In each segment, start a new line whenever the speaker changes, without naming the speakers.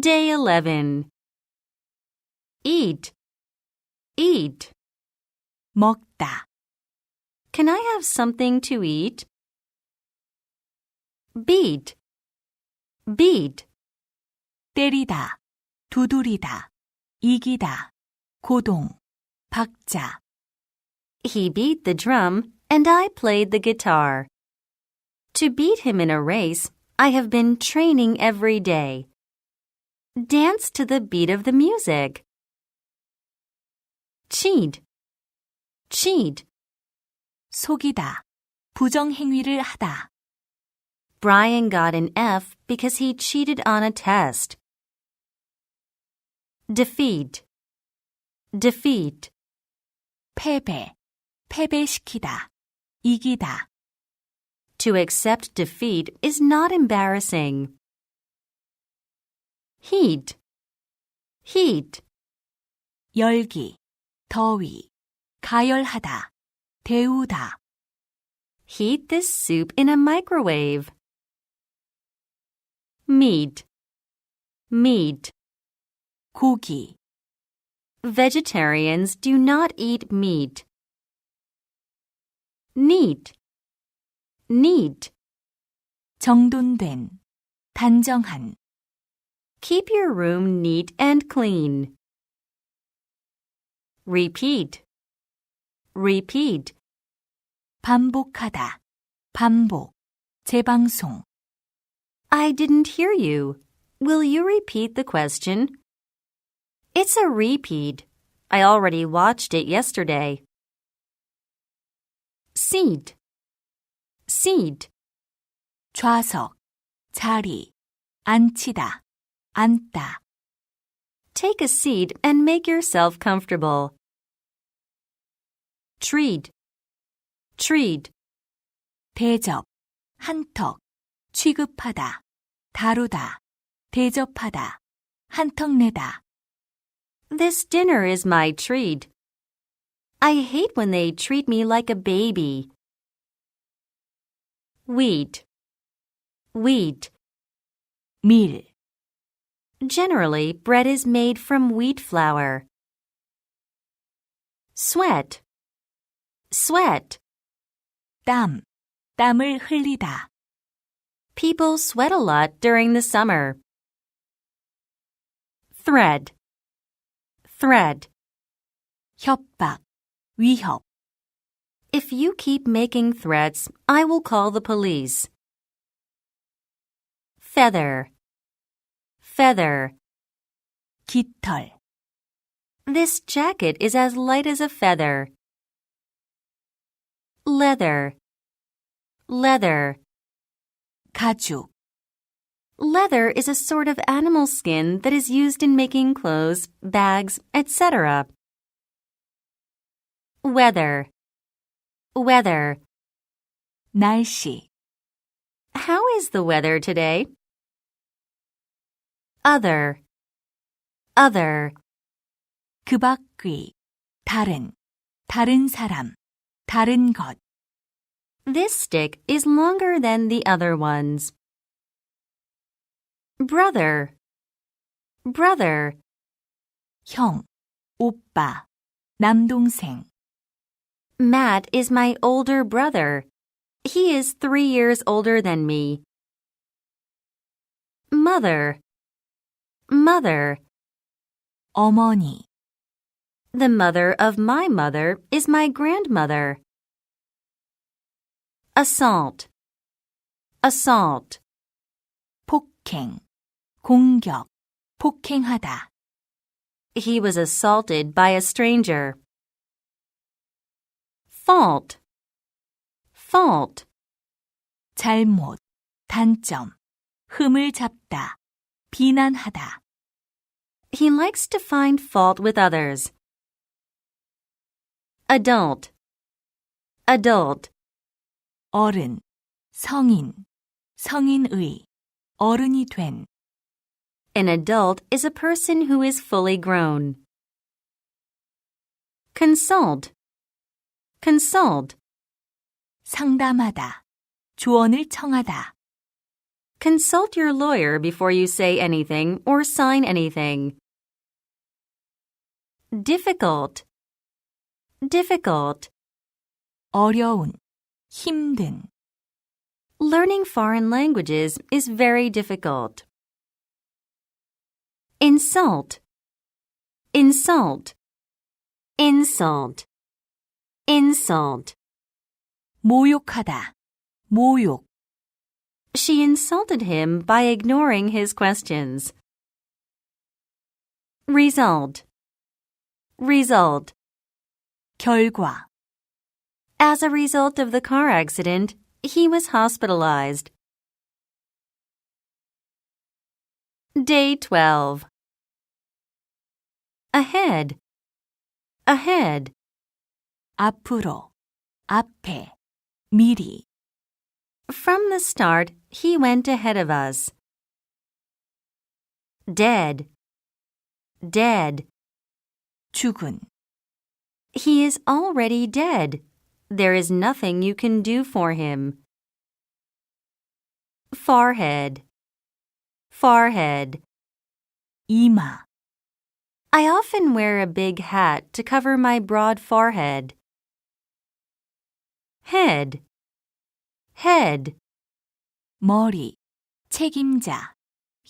Day 11. Eat. Eat.
먹다,
Can I have something to eat? Beat. Beat.
때리다, 두드리다, 이기다, 고동, 박자,
He beat the drum and I played the guitar. To beat him in a race, I have been training every day. Dance to the beat of the music. Cheat. Cheat.
속이다, 부정행위를 하다,
Brian got an F because he cheated on a test. Defeat. Defeat.
패배, 패배시키다, 이기다,
To accept defeat is not embarrassing. Heat. Heat.
열기, 더위, 가열하다, 데우다,
Heat this soup in a microwave. Meat. Meat.
고기,
Vegetarians do not eat meat. Neat. Neat.
정돈된, 단정한,
Keep your room neat and clean. Repeat. Repeat.
반복하다, 반복, 재방송,
I didn't hear you. Will you repeat the question? It's a repeat. I already watched it yesterday. Seat. Seat.
좌석, 자리, 앉히다, 앉다,
Take a seat and make yourself comfortable. Treat. Treat.
대접, 한턱, 취급하다, 다루다, 대접하다, 한턱 내다,
This dinner is my treat. I hate when they treat me like a baby. Wheat. Wheat.
밀,
Generally, bread is made from wheat flour. Sweat. Sweat.
땀, 땀을 흘리다,
People sweat a lot during the summer. Thread. Thread.
협박, 위협,
If you keep making threats, I will call the police. Feather. Feather.
깃털,
This jacket is as light as a feather. Leather. Leather.
가죽,
Leather is a sort of animal skin that is used in making clothes, bags, etc. Weather. Weather.
날씨,
How is the weather today? Other. Other.
그 밖의, 다른, 다른 사람, 다른 것,
This stick is longer than the other ones. Brother. Brother.
형, 오빠, 남동생,
Matt is my older brother. He is three years older than me. Mother. Mother.
어머니,
The mother of my mother is my grandmother. Assault. Assault.
폭행, 공격, 폭행하다,
He was assaulted by a stranger. Fault. Fault.
잘못, 단점, 흠을 잡다, 비난하다,
He likes to find fault with others. Adult. Adult.
어른, 성인, 성인의, 어른이 된,
An adult is a person who is fully grown. Consult. Consult.
상담하다, 조언을 청하다,
Consult your lawyer before you say anything or sign anything. Difficult. Difficult.
어려운, 힘든,
Learning foreign languages is very difficult. Insult. Insult. Insult. Insult.
모욕하다, 모욕,
She insulted him by ignoring his questions. Result. Result.
결과,
As a result of the car accident, he was hospitalized. Day 12. Ahead. Ahead.
앞으로, 앞에, 미리,
From the start, he went ahead of us. Dead. Dead.
죽은,
He is already dead. There is nothing you can do for him. Forehead. Forehead.
이마,
I often wear a big hat to cover my broad forehead. Head. Head.
머리, 책임자,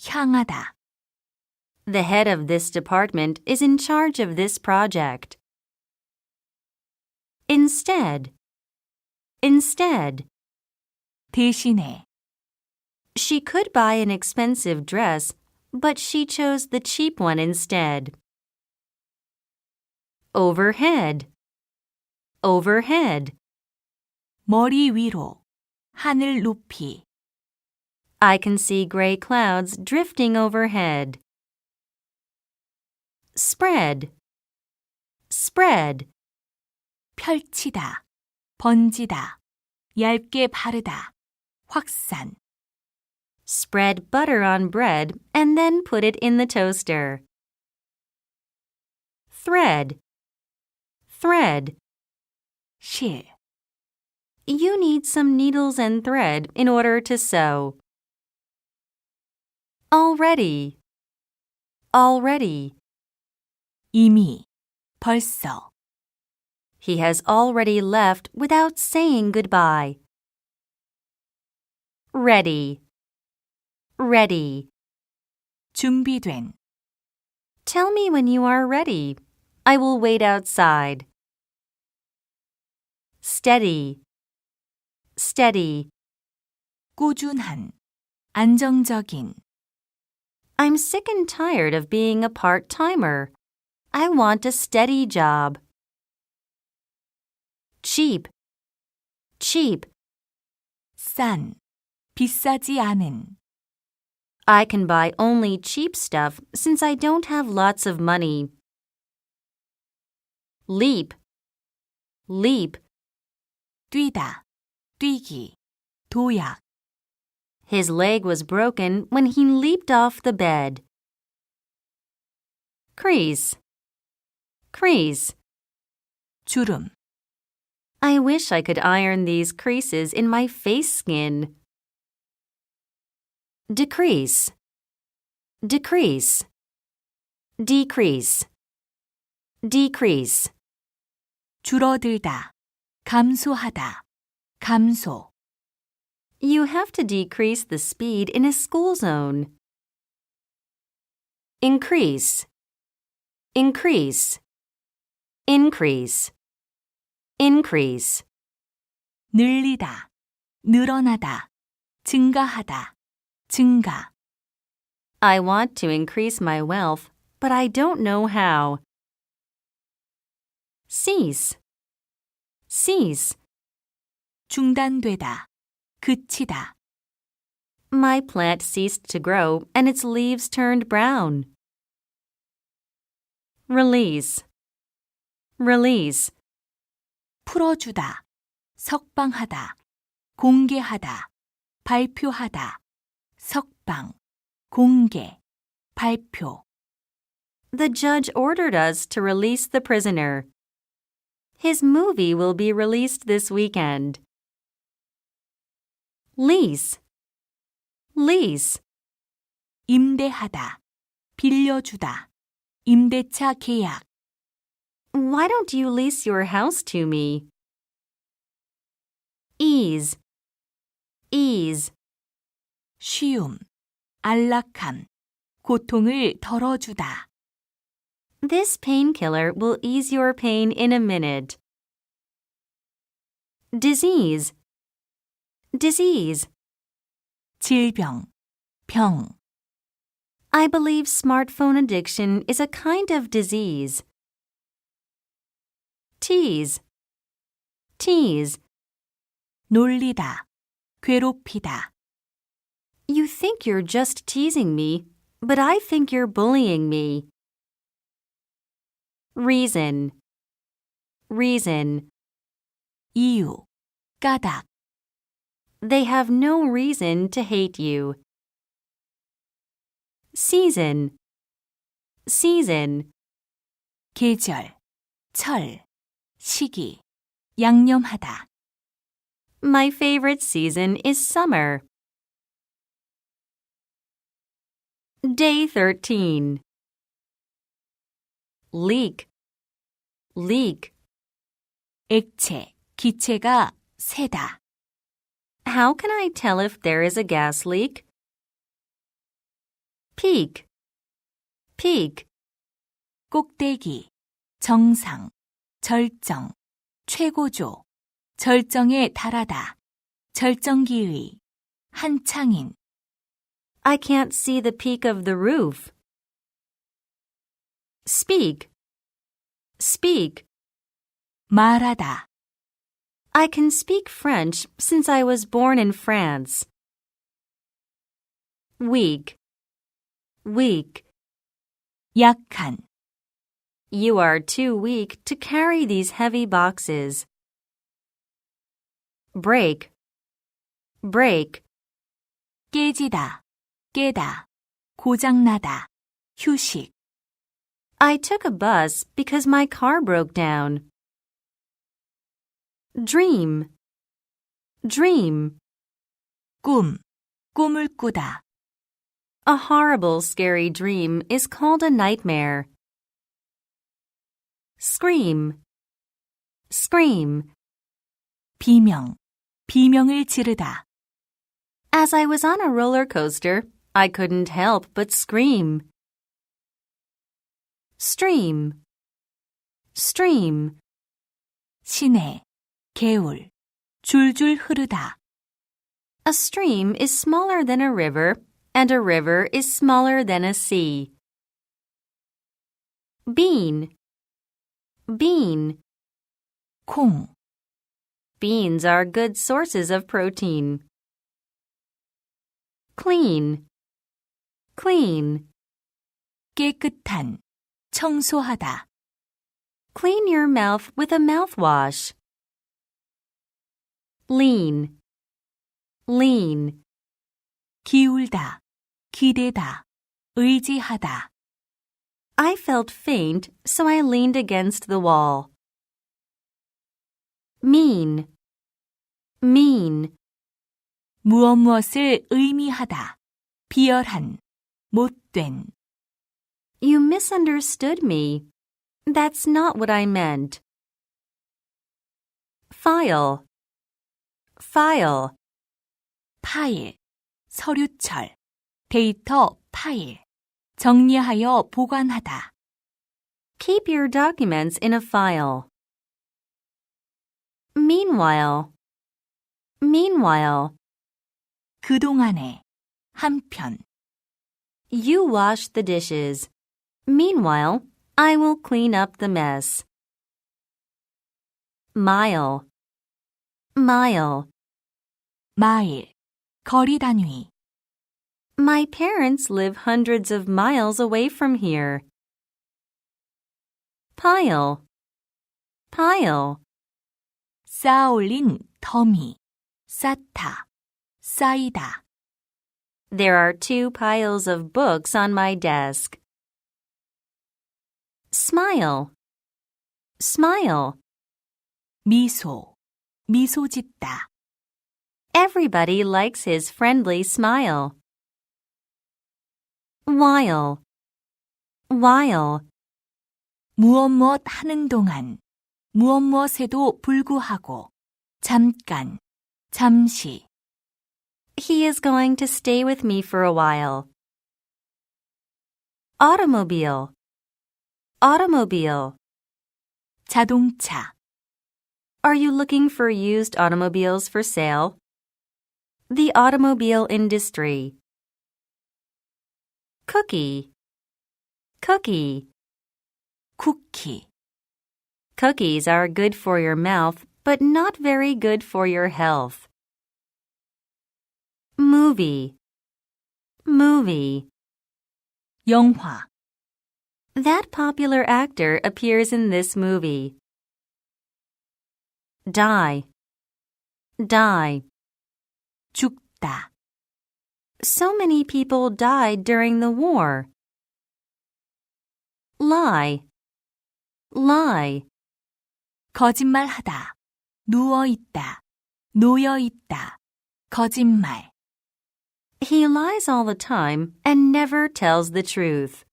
향하다,
The head of this department is in charge of this project. Instead. Instead.
대신에,
She could buy an expensive dress, but she chose the cheap one instead. Overhead. Overhead.
머리 위로, 하늘 높이,
I can see gray clouds drifting overhead. Spread. Spread.
펼치다, 번지다, 얇게 바르다, 확산,
Spread butter on bread and then put it in the toaster. Thread. Thread.
실,
You need some needles and thread in order to sew. Already. Already.
이미, 벌써,
He has already left without saying goodbye. Ready. Ready.
준비된,
Tell me when you are ready. I will wait outside. Steady. Steady.
꾸준한, 안정적인,
I'm sick and tired of being a part timer. I want a steady job. Cheap. Cheap.
싼, 비싸지 않은,
I can buy only cheap stuff since I don't have lots of money. Leap. Leap.
뛰다, 뛰기, 도약,
His leg was broken when he leaped off the bed. Crease. Crease.
주름,
I wish I could iron these creases in my face skin. Decrease. Decrease. Decrease. Decrease.
줄어들다, 감소하다, 감소,
You have to decrease the speed in a school zone. Increase. Increase. Increase. Increase.
늘리다, 늘어나다, 증가하다, 증가,
I want to increase my wealth, but I don't know how. Cease. Cease.
중단되다, 그치다,
My plant ceased to grow and its leaves turned brown. Release. Release.
풀어주다, 석방하다, 공개하다, 발표하다, 석방, 공개, 발표,
The judge ordered us to release the prisoner. His movie will be released this weekend. Lease. lease,
임대하다, 빌려주다, 임대차 계약,
Why don't you lease your house to me? Ease, ease,
쉬움, 안락함, 고통을 덜어주다,
This painkiller will ease your pain in a minute. Disease, disease.
질병, 병,
I believe smartphone addiction is a kind of disease. Tease, tease.
놀리다, 괴롭히다,
You think you're just teasing me, but I think you're bullying me. Reason, reason.
이유, 까닭,
They have no reason to hate you. Season, season.
계절, 철, 시기, 양념하다,
My favorite season is summer. Day 13. Leak, leak.
액체, 기체가 새다,
How can I tell if there is a gas leak? Peak, peak.
꼭대기, 정상, 절정, 최고조, 절정에 달하다, 절정기의, 한창인,
I can't see the peak of the roof. Speak, speak.
말하다,
I can speak French since I was born in France. Weak, weak.
약한,
You are too weak to carry these heavy boxes. Break, break.
깨지다, 깨다, 고장나다, 휴식,
I took a bus because my car broke down. Dream, dream.
꿈, 꿈을 꾸다,
A horrible, scary dream is called a nightmare. Scream, scream.
비명, 비명을 지르다,
As I was on a roller coaster, I couldn't help but scream. Stream, stream.
시내, 개울, 줄줄 흐르다,
A stream is smaller than a river, and a river is smaller than a sea. Bean, bean.
콩,
Beans are good sources of protein. Clean, clean.
깨끗한, 청소하다,
Clean your mouth with a mouthwash. Lean, lean.
기울다, 기대다, 의지하다,
I felt faint, so I leaned against the wall. Mean, mean.
무엇 무엇을 의미하다, 비열한, 못된,
You misunderstood me. That's not what I meant. File, file.
파일, 서류철, 데이터 파일, 정리하여 보관하다,
Keep your documents in a file. Meanwhile, meanwhile.
그동안에, 한편,
You wash the dishes. Meanwhile, I will clean up the mess. Mile, mile.
마일, 거리 단위,
My parents live hundreds of miles away from here. Pile, pile.
쌓아 올린 더미, 쌓다, 쌓이다,
There are two piles of books on my desk. Smile, smile.
미소, 미소 짓다,
Everybody likes his friendly smile. while, while,
무엇 무엇 하는 동안, 무엇 무엇에도 불구하고, 잠깐, 잠시,
he is going to stay with me for a while. Automobile, automobile.
자동차,
are you looking for used automobiles for sale? The automobile industry. Cookie, cookie,
cookie.
Cookies are good for your mouth, but not very good for your health. Movie, movie.
영화.
That popular actor appears in this movie Die, die.
죽다,
So many people died during the war. Lie, lie.
거짓말하다, 누워있다, 놓여있다, 거짓말,
He lies all the time and never tells the truth.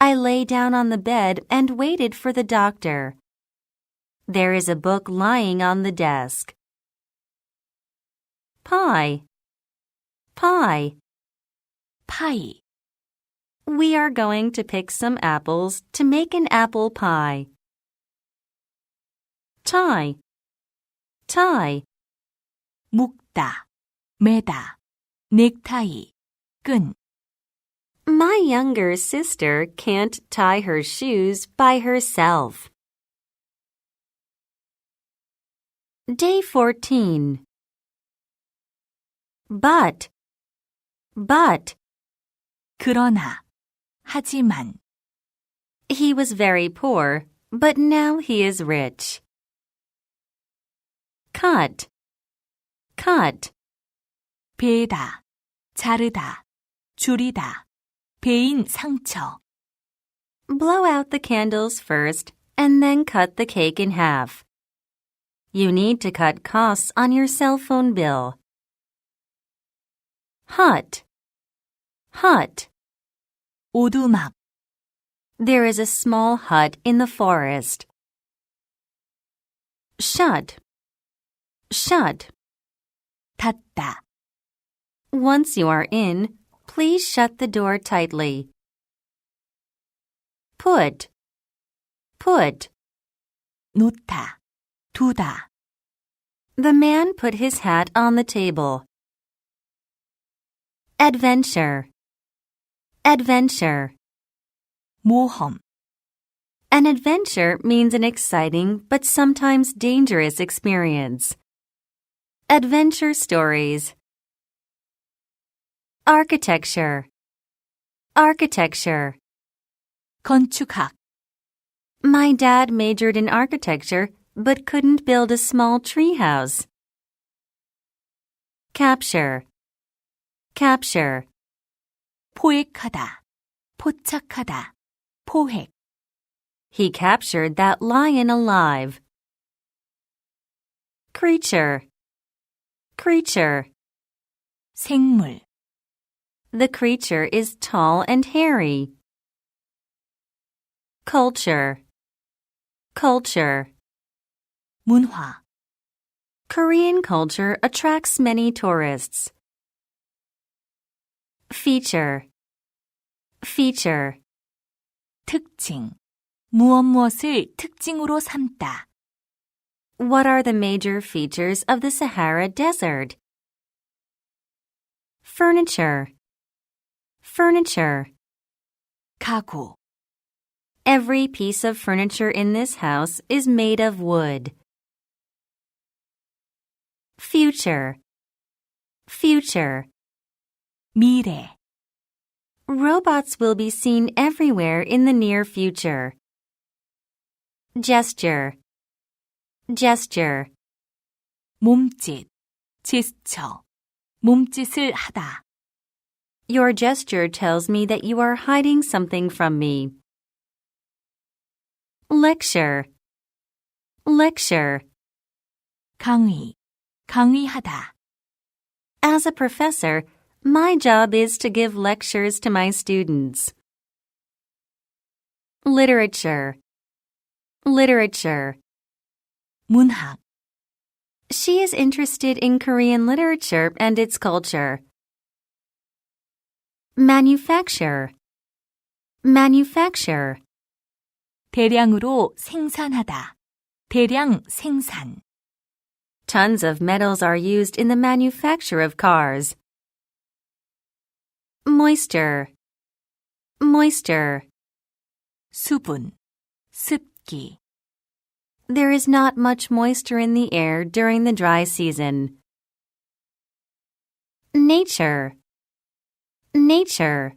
I lay down on the bed and waited for the doctor. There is a book lying on the desk. Pie, pie.
파이,
We are going to pick some apples to make an apple pie. Tie, tie.
묶다, 매다, 넥타이, 끈,
My younger sister can't tie her shoes by herself. Day 14. But, but,
그러나, 하지만,
he was very poor, but now he is rich. Cut, cut.
베다, 자르다, 줄이다, 베인 상처,
Blow out the candles first and then cut the cake in half. You need to cut costs on your cell phone bill. Hut. Hut.
오두막,
There is a small hut in the forest. Shut. Shut.
닫다,
Once you are in, please shut the door tightly. Put. Put.
놓다, 두다,
The man put his hat on the table. Adventure. Adventure.
모험,
An adventure means an exciting but sometimes dangerous experience. Adventure stories. Architecture. Architecture.
건축학,
My dad majored in architecture but couldn't build a small treehouse. Capture. Capture.
포획하다, 포착하다, 포획,
He captured that lion alive. Creature. Creature.
생물,
The creature is tall and hairy. Culture. Culture.
문화,
Korean culture attracts many tourists. Feature. Feature.
특징, 무엇 무엇을 특징으로 삼다,
What are the major features of the Sahara Desert? Furniture. Furniture.
가구,
Every piece of furniture in this house is made of wood. Future. Future.
미래,
Robots will be seen everywhere in the near future. Gesture. Gesture.
몸짓, 제스처, 몸짓을 하다,
Your gesture tells me that you are hiding something from me. Lecture. Lecture.
강의, 강의하다,
As a professor, My job is to give lectures to my students. Literature. Literature.
문학,
She is interested in Korean literature and its culture. Manufacture. Manufacture.
대량으로 생산하다, 대량 생산,
Tons of metals are used in the manufacture of cars. Moisture. Moisture.
수분, 습기,
There is not much moisture in the air during the dry season. Nature. Nature.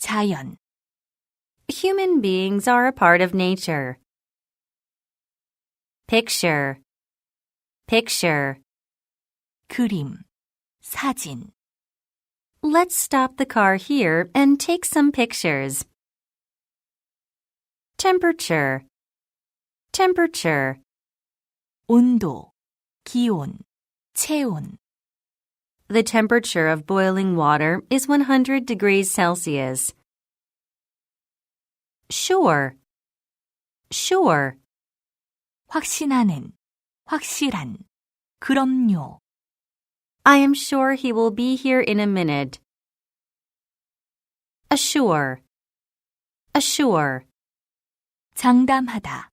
자연,
Human beings are a part of nature. Picture. Picture.
그림, 사진,
Let's stop the car here and take some pictures. Temperature. Temperature.
온도, 기온, 체온,
The temperature of boiling water is 100 degrees Celsius. Sure. Sure.
확신하는, 확실한, 그럼요,
I am sure he will be here in a minute. Assure. Assure.
장담하다,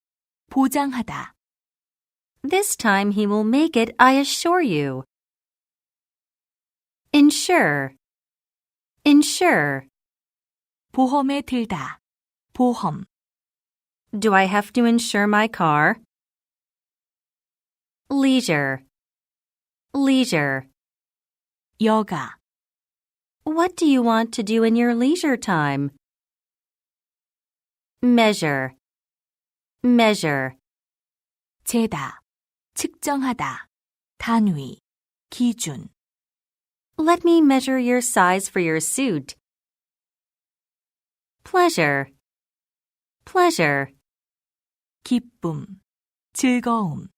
보장하다,
This time he will make it, I assure you. Insure. Insure.
보험에 들다, 보험,
Do I have to insure my car? Leisure. Leisure.
여가,
What do you want to do in your leisure time? Measure. Measure.
재다, 측정하다, 단위, 기준,
Let me measure your size for your suit. Pleasure. Pleasure.
기쁨, 즐거움,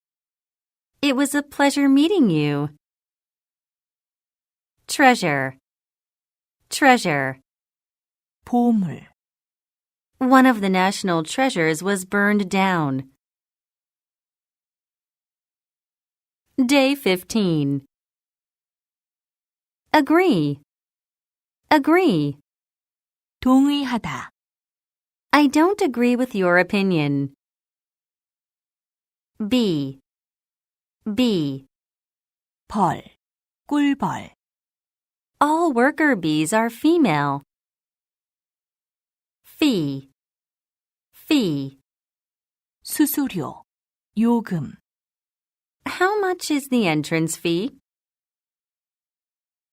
It was a pleasure meeting you. Treasure. Treasure.
보물,
One of the national treasures was burned down. Day 15. Agree. Agree.
동의하다,
I don't agree with your opinion. B. B.
벌, 꿀벌,
All worker bees are female. Fee. Fee.
수수료, 요금,
How much is the entrance fee?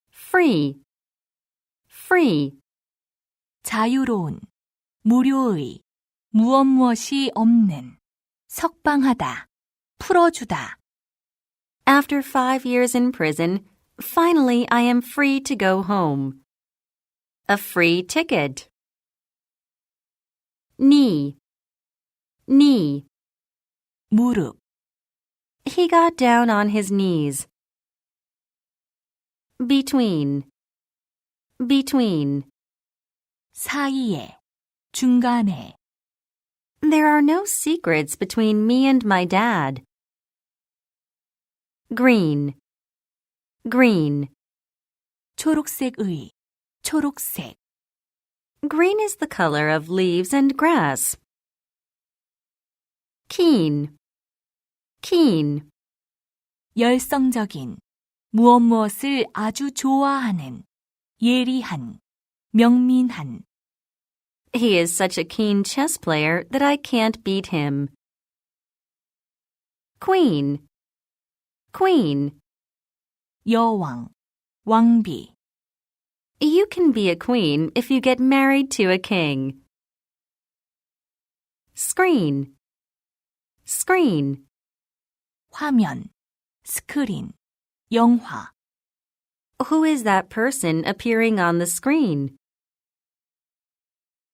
Free. Free.
자유로운, 무료의, 무엇 무엇이 없는, 석방하다, 풀어주다,
After five years in prison, finally I am free to go home. A free ticket. Knee. Knee.
무릎,
He got down on his knees. Between. Between.
사이에, 중간에,
There are no secrets between me and my dad. Green. Green.
초록색의, 초록색,
Green is the color of leaves and grass. Keen. Keen.
열성적인, 무엇 무엇을 아주 좋아하는, 예리한, 명민한,
He is such a keen chess player that I can't beat him. Queen. Queen.
여왕, 왕비,
You can be a queen if you get married to a king. Screen. Screen.
화면, 스크린, 영화,
Who is that person appearing on the screen?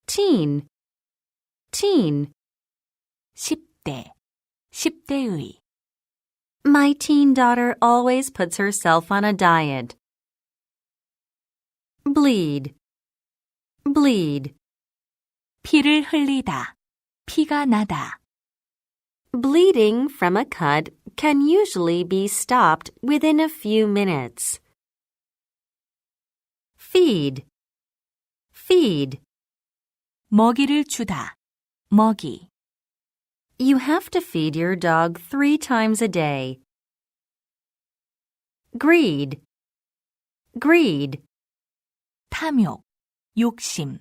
Teen. Teen.
10대, 10대의,
My teen daughter always puts herself on a diet. bleed, bleed.
피를 흘리다, 피가 나다.
Bleeding from a cut can usually be stopped within a few minutes. Feed, feed.
먹이를 주다, 먹이.
You have to feed your dog three times a day. Greed, greed.
탐욕, 욕심,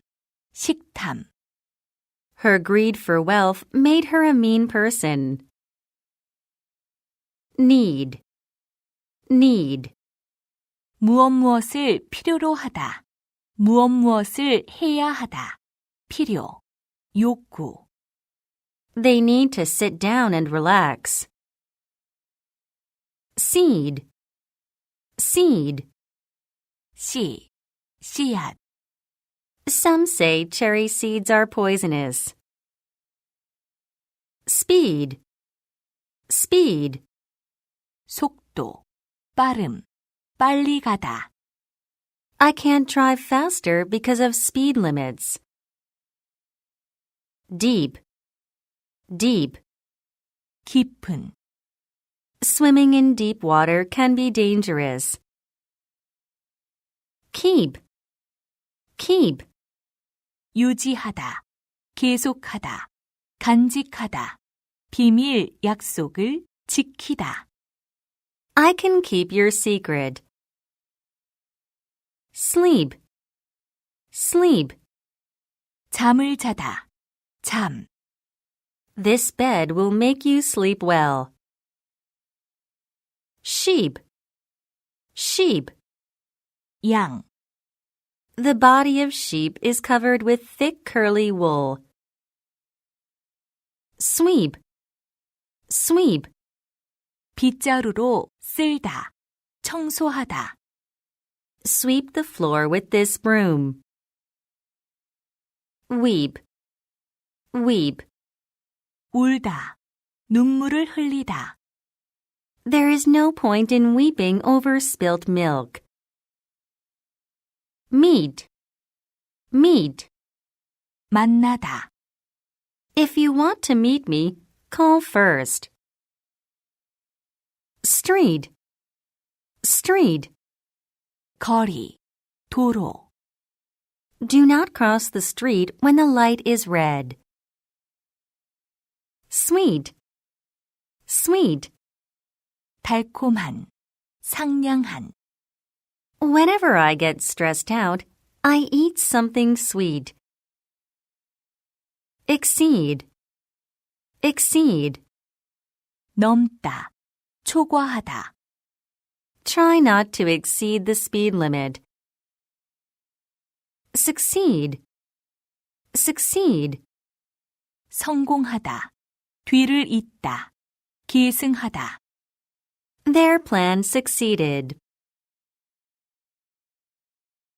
식탐.
Her greed for wealth made her a mean person. Need, need.
무엇 무엇을 필요로 하다. 무엇 무엇을 해야 하다. 필요, 욕구.
They need to sit down and relax. Seed, seed.
씨, 씨앗.
Some say cherry seeds are poisonous. Speed, speed.
속도, 빠름, 빨리 가다.
I can't drive faster because of speed limits. Deep, deep.
깊은,
Swimming in deep water can be dangerous. Keep, keep.
유지하다, 계속하다, 간직하다. 비밀, 약속을 지키다.
I can keep your secret. Sleep, sleep.
잠을 자다, 잠.
This bed will make you sleep well. Sheep, sheep.
양,
The body of sheep is covered with thick curly wool. Sweep, sweep.
빗자루로 쓸다, 청소하다.
Sweep the floor with this broom. Weep, weep.
울다, 눈물을 흘리다.
There is no point in weeping over spilt milk. Meet, meet.
만나다,
If you want to meet me, call first. Street, street.
거리, 도로.
Do not cross the street when the light is red. Sweet, sweet.
달콤한, 상냥한.
Whenever I get stressed out, I eat something sweet. Exceed, exceed.
넘다, 초과하다.
Try not to exceed the speed limit. Succeed, succeed.
성공하다, 뒤를 잇다, 계승하다.
Their plan succeeded.